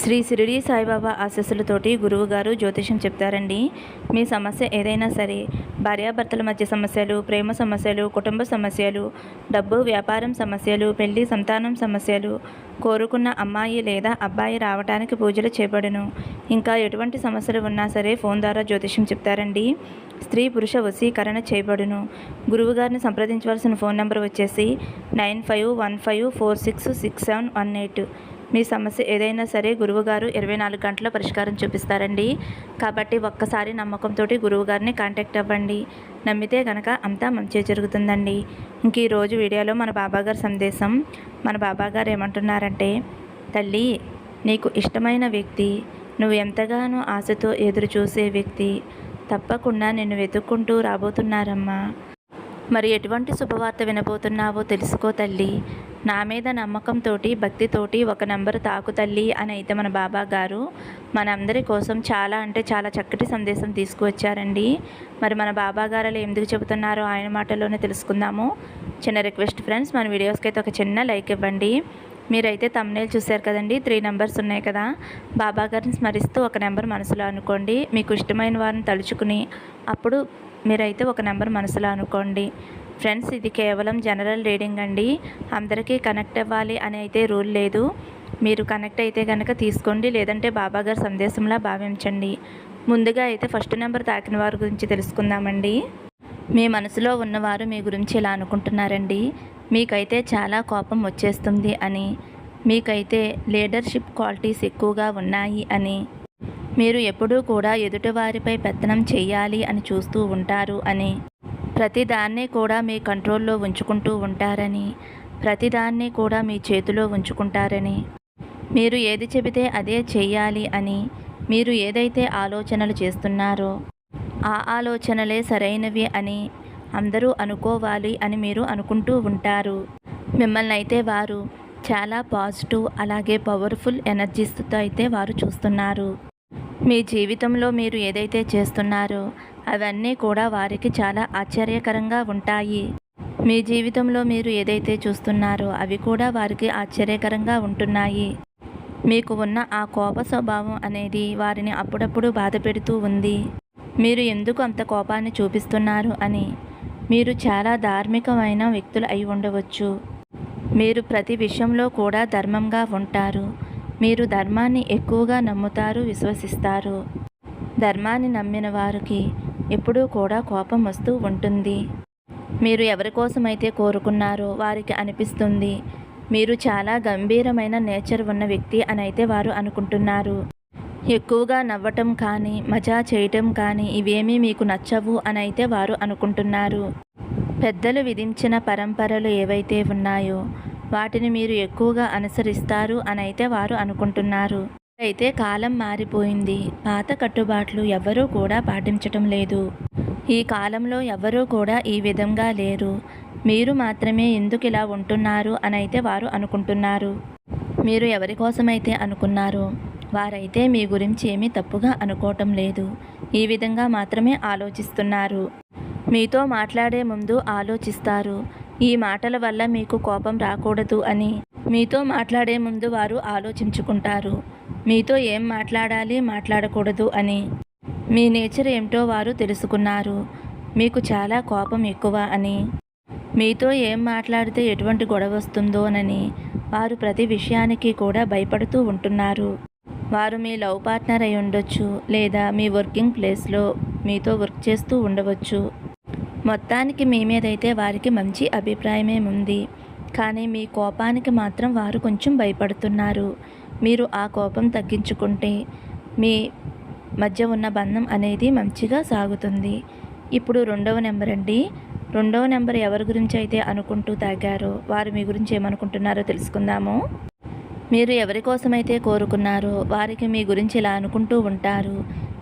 శ్రీ సిరిడి సాయిబాబా ఆశస్సులతోటి గురువుగారు జ్యోతిషం చెప్తారండి. మీ సమస్య ఏదైనా సరే భార్యాభర్తల మధ్య సమస్యలు ప్రేమ సమస్యలు కుటుంబ సమస్యలు డబ్బు వ్యాపారం సమస్యలు పెళ్ళి సంతానం సమస్యలు కోరుకున్న అమ్మాయి లేదా అబ్బాయి రావడానికి పూజలు చేపడును. ఇంకా ఎటువంటి సమస్యలు ఉన్నా సరే ఫోన్ ద్వారా జ్యోతిషం చెప్తారండి. స్త్రీ పురుష వశీకరణ చేయబడును గురువుగారిని సంప్రదించవలసిన ఫోన్ నెంబర్ వచ్చేసి nine five one five four six six seven one eight. మీ సమస్య ఏదైనా సరే గురువుగారు ఇరవై నాలుగు గంటల పరిష్కారం చూపిస్తారండి. కాబట్టి ఒక్కసారి నమ్మకంతో గురువుగారిని కాంటాక్ట్ అవ్వండి. నమ్మితే కనుక అంతా మంచి జరుగుతుందండి. ఇంక ఈరోజు వీడియోలో మన బాబాగారి సందేశం మన బాబాగారు ఏమంటున్నారంటే తల్లి నీకు ఇష్టమైన వ్యక్తి నువ్వు ఎంతగానో ఆశతో ఎదురు చూసే వ్యక్తి తప్పకుండా నిన్ను వెతుక్కుంటూ రాబోతున్నారమ్మా. మరి ఎటువంటి శుభవార్త వినబోతున్నావో తెలుసుకో తల్లి. నా మీద నమ్మకంతోటి భక్తితోటి ఒక నెంబర్ తాకు తల్లి అని అయితే మన బాబా గారు మనందరి కోసం చాలా అంటే చాలా చక్కటి సందేశం తీసుకువచ్చారండి. మరి మన బాబా గారు అలా ఎందుకు చెబుతున్నారో ఆయన మాటల్లోనే తెలుసుకుందాము. చిన్న రిక్వెస్ట్ ఫ్రెండ్స్ మన వీడియోస్కి అయితే ఒక చిన్న లైక్ ఇవ్వండి. మీరైతే తమ్నేల్ చూశారు కదండి త్రీ నెంబర్స్ ఉన్నాయి కదా. బాబా గారిని స్మరిస్తూ ఒక నెంబర్ మనసులో అనుకోండి. మీకు ఇష్టమైన వారిని తలుచుకుని అప్పుడు మీరైతే ఒక నెంబర్ మనసులో అనుకోండి. ఫ్రెండ్స్ ఇది కేవలం జనరల్ రీడింగ్ అండి. అందరికీ కనెక్ట్ అవ్వాలి అని అయితే రూల్ లేదు. మీరు కనెక్ట్ అయితే కనుక తీసుకోండి. లేదంటే బాబాగారు సందేశంలా భావించండి. ముందుగా అయితే ఫస్ట్ నెంబర్ తాకిన వారి గురించి తెలుసుకుందామండి. మీ మనసులో ఉన్నవారు మీ గురించి ఇలా అనుకుంటున్నారండి? మీకైతే చాలా కోపం వచ్చేస్తుంది అని. మీకైతే లీడర్షిప్ క్వాలిటీస్ ఎక్కువగా ఉన్నాయి అని. మీరు ఎప్పుడూ కూడా ఎదుటివారిపై పెత్తనం చేయాలి అని చూస్తూ ఉంటారు అని. ప్రతిదాన్ని కూడా మీ కంట్రోల్లో ఉంచుకుంటూ ఉంటారని. ప్రతిదాన్ని కూడా మీ చేతిలో ఉంచుకుంటారని. మీరు ఏది చెబితే అదే చేయాలి అని. మీరు ఏదైతే ఆలోచనలు చేస్తున్నారో ఆ ఆలోచనలే సరైనవి అని అందరూ అనుకోవాలి అని మీరు అనుకుంటూ ఉంటారు. మిమ్మల్ని అయితే వారు చాలా పాజిటివ్ అలాగే పవర్ఫుల్ ఎనర్జీస్తో అయితే వారు చూస్తున్నారు. మీ జీవితంలో మీరు ఏదైతే చేస్తున్నారో అవన్నీ కూడా వారికి చాలా ఆశ్చర్యకరంగా ఉంటాయి. మీ జీవితంలో మీరు ఏదైతే చూస్తున్నారో అవి కూడా వారికి ఆశ్చర్యకరంగా ఉంటున్నాయి. మీకు ఉన్న ఆ కోప స్వభావం అనేది వారిని అప్పుడప్పుడు బాధ పెడుతూ ఉంది. మీరు ఎందుకు అంత కోపాన్ని చూపిస్తున్నారు అని. మీరు చాలా ధార్మికమైన వ్యక్తులు అయి ఉండవచ్చు. మీరు ప్రతి విషయంలో కూడా ధర్మంగా ఉంటారు. మీరు ధర్మాన్ని ఎక్కువగా నమ్ముతారు విశ్వసిస్తారు. ధర్మాన్ని నమ్మిన వారికి ఎప్పుడూ కూడా కోపం వస్తూ ఉంటుంది. మీరు ఎవరి కోసమైతే కోరుకున్నారో వారికి అనిపిస్తుంది. మీరు చాలా గంభీరమైన నేచర్ ఉన్న వ్యక్తి అని అయితే వారు అనుకుంటున్నారు. ఎక్కువగా నవ్వటం కానీ మజా చేయటం కానీ ఇవేమీ మీకు నచ్చవు అని అయితే వారు అనుకుంటున్నారు. పెద్దలు విధించిన పరంపరలు ఏవైతే ఉన్నాయో వాటిని మీరు ఎక్కువగా అనుసరిస్తారు అని అయితే వారు అనుకుంటున్నారు. అయితే కాలం మారిపోయింది. పాత కట్టుబాట్లు ఎవరూ కూడా పాటించటం లేదు. ఈ కాలంలో ఎవరూ కూడా ఈ విధంగా లేరు. మీరు మాత్రమే ఎందుకు ఇలా ఉంటున్నారు అని అయితే వారు అనుకుంటున్నారు. మీరు ఎవరి కోసమైతే అనుకున్నారో వారైతే మీ గురించి ఏమీ తప్పుగా అనుకోవటం లేదు. ఈ విధంగా మాత్రమే ఆలోచిస్తున్నారు. మీతో మాట్లాడే ముందు ఆలోచిస్తారు. ఈ మాటల వల్ల మీకు కోపం రాకూడదు అని మీతో మాట్లాడే ముందు వారు ఆలోచించుకుంటారు. మీతో ఏం మాట్లాడాలి మాట్లాడకూడదు అని మీ నేచర్ ఏమిటో వారు తెలుసుకున్నారు. మీకు చాలా కోపం ఎక్కువ అని మీతో ఏం మాట్లాడితే ఎటువంటి గొడవ వస్తుందోనని వారు ప్రతి విషయానికి కూడా భయపడుతూ ఉంటున్నారు. వారు మీ లవ్ పార్ట్నర్ అయి ఉండొచ్చు లేదా మీ వర్కింగ్ ప్లేస్లో మీతో వర్క్ చేస్తూ ఉండవచ్చు. మొత్తానికి మీ మీదైతే వారికి మంచి అభిప్రాయమే ఉంది కానీ మీ కోపానికి మాత్రం వారు కొంచెం భయపడుతున్నారు. మీరు ఆ కోపం తగ్గించుకుంటే మీ మధ్య ఉన్న బంధం అనేది మంచిగా సాగుతుంది. ఇప్పుడు రెండవ నెంబర్ అండి. రెండవ నెంబర్ ఎవరి గురించి అయితే అనుకుంటూ తాగారో వారు మీ గురించి ఏమనుకుంటున్నారో తెలుసుకుందాము. మీరు ఎవరి కోసమైతే కోరుకున్నారో వారికి మీ గురించి ఇలా అనుకుంటూ ఉంటారు.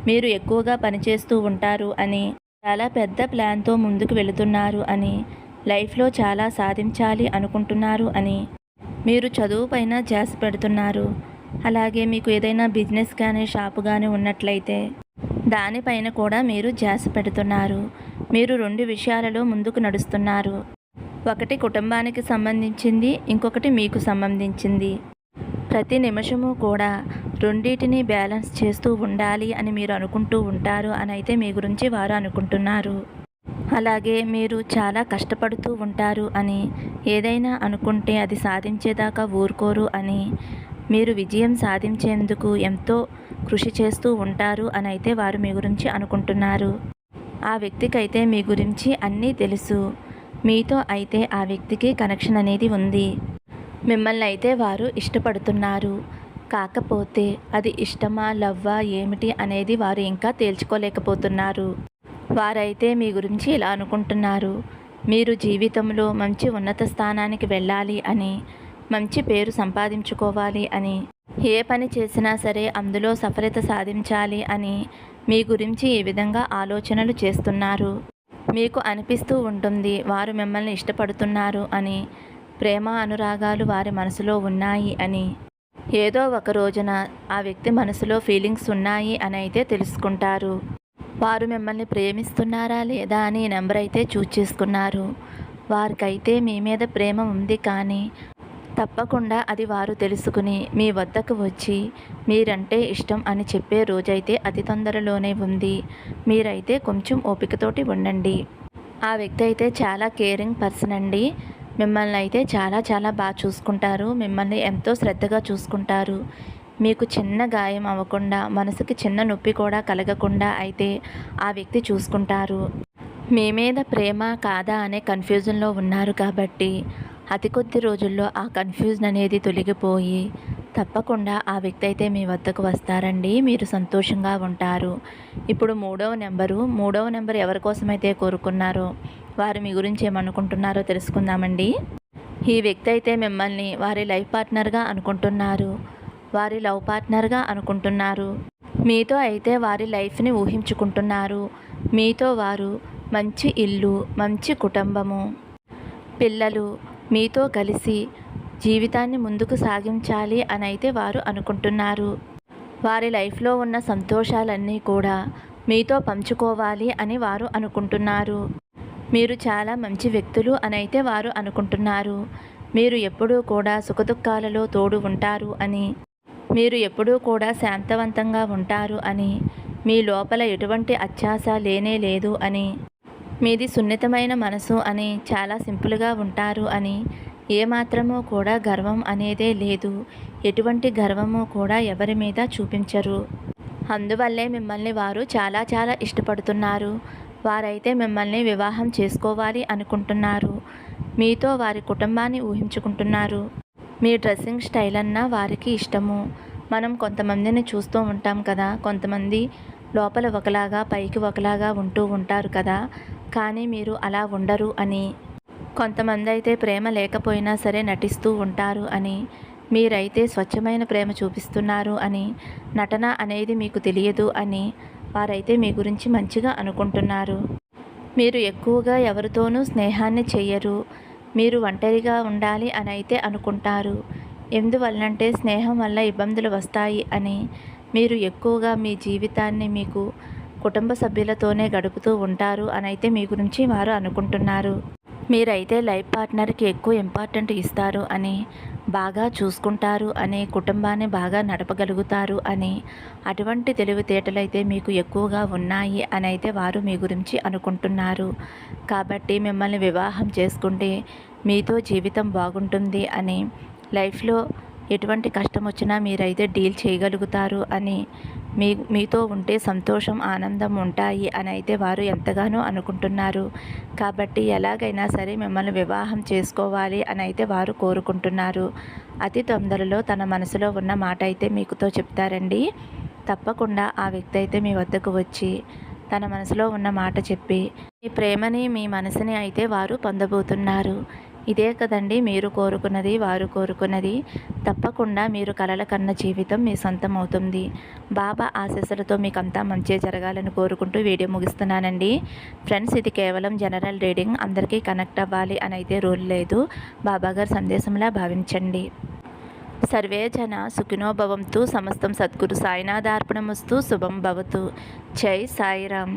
మీరు ఎక్కువగా పనిచేస్తూ ఉంటారు అని చాలా పెద్ద ప్లాన్తో ముందుకు వెళుతున్నారు అని లైఫ్లో చాలా సాధించాలి అనుకుంటున్నారు అని మీరు చదువు పైన ధ్యాస పెడుతున్నారు. అలాగే మీకు ఏదైనా బిజినెస్ కానీ షాపు కానీ ఉన్నట్లయితే దానిపైన కూడా మీరు జాస్ పెడుతున్నారు. మీరు రెండు విషయాలలో ముందుకు నడుస్తున్నారు. ఒకటి కుటుంబానికి సంబంధించింది ఇంకొకటి మీకు సంబంధించింది. ప్రతి నిమిషము కూడా రెండింటిని బ్యాలెన్స్ చేస్తూ ఉండాలి అని మీరు అనుకుంటూ ఉంటారు అని అయితే మీ గురించి వారు అనుకుంటున్నారు. అలాగే మీరు చాలా కష్టపడుతూ ఉంటారు అని ఏదైనా అనుకుంటే అది సాధించేదాకా ఊరుకోరు అని మీరు విజయం సాధించేందుకు ఎంతో కృషి చేస్తూ ఉంటారు అని అయితే వారు మీ గురించి అనుకుంటున్నారు. ఆ వ్యక్తికైతే మీ గురించి అన్నీ తెలుసు. మీతో అయితే ఆ వ్యక్తికి కనెక్షన్ అనేది ఉంది. మిమ్మల్ని అయితే వారు ఇష్టపడుతున్నారు. కాకపోతే అది ఇష్టమా లవ్వా ఏమిటి అనేది వారు ఇంకా తేల్చుకోలేకపోతున్నారు. వారైతే మీ గురించి ఇలా అనుకుంటున్నారు. మీరు జీవితంలో మంచి ఉన్నత స్థానానికి వెళ్ళాలి అని మంచి పేరు సంపాదించుకోవాలి అని ఏ పని చేసినా సరే అందులో సఫలత సాధించాలి అని మీ గురించి ఈ విధంగా ఆలోచనలు చేస్తున్నారు. మీకు అనిపిస్తూ ఉంటుంది వారు మిమ్మల్ని ఇష్టపడుతున్నారు అని. ప్రేమ అనురాగాలు వారి మనసులో ఉన్నాయి అని. ఏదో ఒక రోజున ఆ వ్యక్తి మనసులో ఫీలింగ్స్ ఉన్నాయి అని అయితే తెలుసుకుంటారు. వారు మిమ్మల్ని ప్రేమిస్తున్నారా లేదా అని నెంబర్ అయితే చూస్ చేసుకున్నారు. వారికైతే మీ మీద ప్రేమ ఉంది కానీ తప్పకుండా అది వారు తెలుసుకుని మీ వద్దకు వచ్చి మీరంటే ఇష్టం అని చెప్పే రోజైతే అతి తొందరలోనే ఉంది. మీరైతే కొంచెం ఓపికతోటి ఉండండి. ఆ వ్యక్తి అయితే చాలా కేరింగ్ పర్సన్ అండి. మిమ్మల్ని అయితే చాలా చాలా బాగా చూసుకుంటారు. మిమ్మల్ని ఎంతో శ్రద్ధగా చూసుకుంటారు. మీకు చిన్న గాయం అవ్వకుండా మనసుకి చిన్న నొప్పి కూడా కలగకుండా అయితే ఆ వ్యక్తి చూసుకుంటారు. మీ మీద ప్రేమ కాదా అనే కన్ఫ్యూజన్లో ఉన్నారు కాబట్టి అతి కొద్ది రోజుల్లో ఆ కన్ఫ్యూజన్ అనేది తొలగిపోయి తప్పకుండా ఆ వ్యక్తి అయితే మీ వద్దకు వస్తారండి. మీరు సంతోషంగా ఉంటారు. ఇప్పుడు మూడవ నెంబరు మూడవ నెంబర్ ఎవరి కోసమైతే కోరుకున్నారో వారు మీ గురించి ఏమనుకుంటున్నారో తెలుసుకుందామండి. ఈ వ్యక్తి అయితే మిమ్మల్ని వారి లైఫ్ పార్ట్నర్గా అనుకుంటున్నారు. వారి లవ్ పార్ట్నర్గా అనుకుంటున్నారు. మీతో అయితే వారి లైఫ్ని ఊహించుకుంటున్నారు. మీతో వారు మంచి ఇల్లు మంచి కుటుంబము. పిల్లలు మీతో కలిసి జీవితాన్ని ముందుకు సాగించాలి అని అయితే వారు అనుకుంటున్నారు. వారి లైఫ్లో ఉన్న సంతోషాలన్నీ కూడా మీతో పంచుకోవాలి అని వారు అనుకుంటున్నారు. మీరు చాలా మంచి వ్యక్తులు అని అయితే వారు అనుకుంటున్నారు. మీరు ఎప్పుడూ కూడా సుఖదుఖాలలో తోడు ఉంటారు అని మీరు ఎప్పుడూ కూడా శాంతవంతంగా ఉంటారు అని మీ లోపల ఎటువంటి అత్యాస లేనే లేదు అని మీది సున్నితమైన మనసు అని చాలా సింపుల్గా ఉంటారు అని ఏమాత్రమూ కూడా గర్వం అనేదే లేదు. ఎటువంటి గర్వము కూడా ఎవరి మీద చూపించరు. అందువల్లే మిమ్మల్ని వారు చాలా చాలా ఇష్టపడుతున్నారు. వారైతే మిమ్మల్ని వివాహం చేసుకోవాలి అనుకుంటున్నారు. మీతో వారి కుటుంబాన్ని ఊహించుకుంటున్నారు. మీ డ్రెస్సింగ్ స్టైల్ అన్నా వారికి ఇష్టము. మనం కొంతమందిని చూస్తూ ఉంటాం కదా. కొంతమంది లోపల ఒకలాగా పైకి ఒకలాగా ఉంటూ ఉంటారు కదా. కానీ మీరు అలా ఉండరు అని. కొంతమంది అయితే ప్రేమ లేకపోయినా సరే నటిస్తూ ఉంటారు అని. మీరైతే స్వచ్ఛమైన ప్రేమ చూపిస్తున్నారు అని. నటన అనేది మీకు తెలియదు అని. వారైతే మీ గురించి మంచిగా అనుకుంటున్నారు. మీరు ఎక్కువగా ఎవరితోనూ స్నేహాన్ని చెయ్యరు. మీరు ఒంటరిగా ఉండాలి అని అయితే అనుకుంటారు. ఎందువల్లంటే స్నేహం వల్ల ఇబ్బందులు వస్తాయి అని. మీరు ఎక్కువగా మీ జీవితాన్ని మీకు కుటుంబ సభ్యులతోనే గడుపుతూ ఉంటారు అని అయితే మీ గురించి వారు అనుకుంటున్నారు. మీరైతే లైఫ్ పార్ట్నర్కి ఎక్కువ ఇంపార్టెంట్ ఇస్తారు అని బాగా చూసుకుంటారు అని కుటుంబాన్ని బాగా నడపగలుగుతారు అని అటువంటి తెలివితేటలైతే మీకు ఎక్కువగా ఉన్నాయి అని అయితే వారు మీ గురించి అనుకుంటున్నారు. కాబట్టి మిమ్మల్ని వివాహం చేసుకుంటే మీతో జీవితం బాగుంటుంది అని లైఫ్లో ఎటువంటి కష్టం వచ్చినా మీరైతే డీల్ చేయగలుగుతారు అని మీ మీతో ఉంటే సంతోషం ఆనందం ఉంటాయి అని అయితే వారు ఎంతగానో అనుకుంటున్నారు. కాబట్టి ఎలాగైనా సరే మిమ్మల్ని వివాహం చేసుకోవాలి అని అయితే వారు కోరుకుంటున్నారు. అతి తొందరలో తన మనసులో ఉన్న మాట అయితే మీకుతో చెప్తారండి. తప్పకుండా ఆ వ్యక్తి అయితే మీ వద్దకు వచ్చి తన మనసులో ఉన్న మాట చెప్పి మీ ప్రేమని మీ మనసుని అయితే వారు పొందబోతున్నారు. ఇదే కదండి మీరు కోరుకున్నది వారు కోరుకున్నది. తప్పకుండా మీరు కలల కన్న జీవితం మీ సొంతం అవుతుంది బాబా ఆశీస్సులతో మీకంతా మంచి జరగాలని కోరుకుంటూ వీడియో ముగిస్తున్నానండి. ఫ్రెండ్స్ ఇది కేవలం జనరల్ రీడింగ్. అందరికీ కనెక్ట్ అవ్వాలి అని అయితే రూల్ లేదు. బాబాగారు సందేశంలా భావించండి. సర్వే జన సుఖినోభవంతు సమస్తం సద్గురు సాయినాథార్పణమస్తు. శుభం భవతు. జై సాయిరామ్.